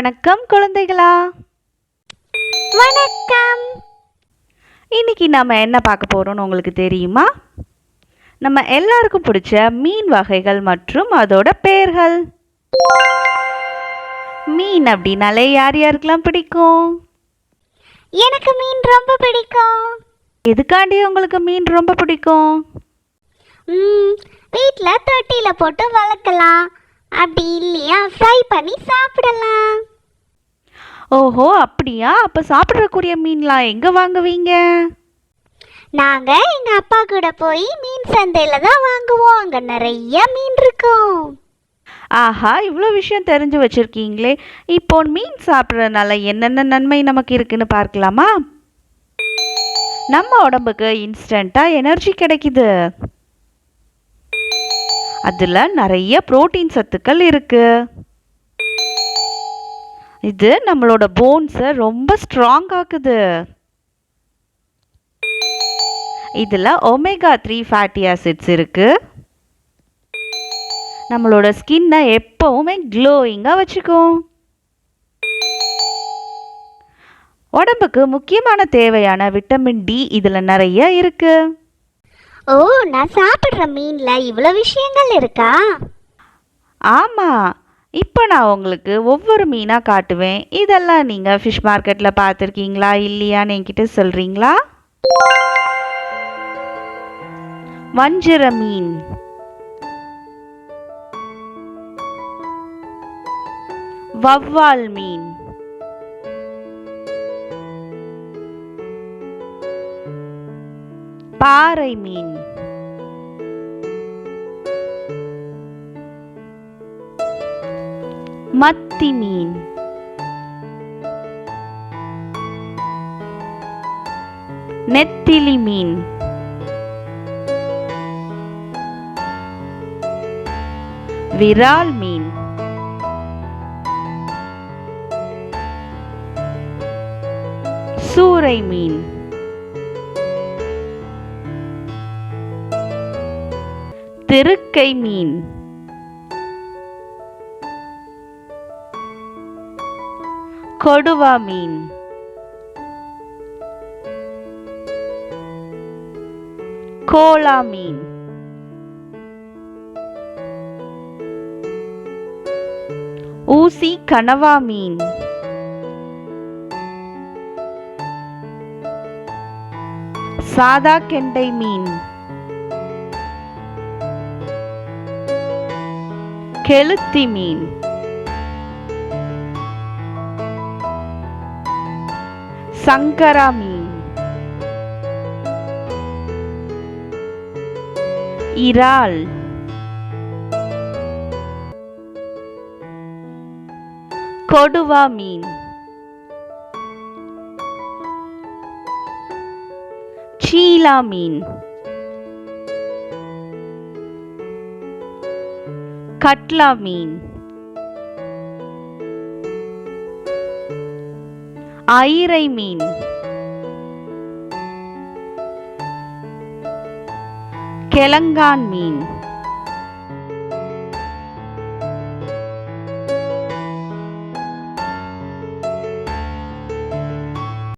வணக்கம் குழந்தைகளா. வணக்கம். இன்னைக்கு நம்ம என்ன பார்க்க போறோம்னு உங்களுக்கு தெரியுமா? நம்ம எல்லாருக்கும் பிடிச்ச மீன் வகைகள் மற்றும் அதோட பெயர்கள். மீன் அப்படின்னாலே யார் யாருக்கெல்லாம் பிடிக்கும்? எனக்கு மீன் ரொம்ப பிடிக்கும். எதுக்காண்டி உங்களுக்கு மீன் ரொம்ப பிடிக்கும்? ம் வீட்டில் தொட்டியில் போட்டு வளர்க்கலாம். அப்படி இல்லையா? ஃப்ரை பண்ணி சாப்பிடலாம். ஓஹோ அப்படியா? அப்போ சாப்பிட்றக்கூடிய மீன்லாம் எங்கே வாங்குவீங்க? நாங்கள் எங்கள் அப்பா கூட போய் மீன் சந்தையில் தான் வாங்குவோம். அங்கே நிறைய மீன் இருக்கும். ஆஹா இவ்வளோ விஷயம் தெரிஞ்சு வச்சுருக்கீங்களே. இப்போ மீன் சாப்பிட்றதுனால என்னென்ன நன்மை நமக்கு இருக்குன்னு பார்க்கலாமா? நம்ம உடம்புக்கு இன்ஸ்டண்ட்டாக எனர்ஜி கிடைக்குது. அதில் நிறைய புரோட்டீன் சத்துக்கள் இருக்குது இது நம்மளோட போன்ஸை ரொம்ப ஸ்ட்ராங் ஆக்குது. இதில் ஒமேகா த்ரீ ஃபேட்டி ஆசிட்ஸ் இருக்குது நம்மளோட ஸ்கின்னை எப்போவுமே க்ளோயிங்காக வச்சுக்கும். உடம்புக்கு முக்கியமான தேவையான விட்டமின் டி இதில் நிறைய இருக்குது ஓ நான் சாப்பிட்ற மீனில் இவ்வளோ விஷயங்கள் இருக்கா? ஆமாம் இப்போ நான் உங்களுக்கு ஒவ்வொரு மீனாக காட்டுவேன். இதெல்லாம் நீங்கள் ஃபிஷ் மார்க்கெட்டில் பார்த்துருக்கீங்களா இல்லையான்னு என்கிட்ட சொல்கிறீங்களா வஞ்சிர மீன். வவ்வால் மீன். பாறை மீன். மத்தி மீன். நெத்திலி மீன். விரால் மீன். சூறை மீன். திருக்கை மீன். கொடுவா மீன். கோலா மீன். ஊசி கனவா மீன். சாதா கெண்டை மீன். கெளுத்தி மீன். சங்கரா மீன். இறால். கொடுவா மீன். சீலா மீன். கட்லா மீன். ஐரை மீன். கெலங்கான் மீன்.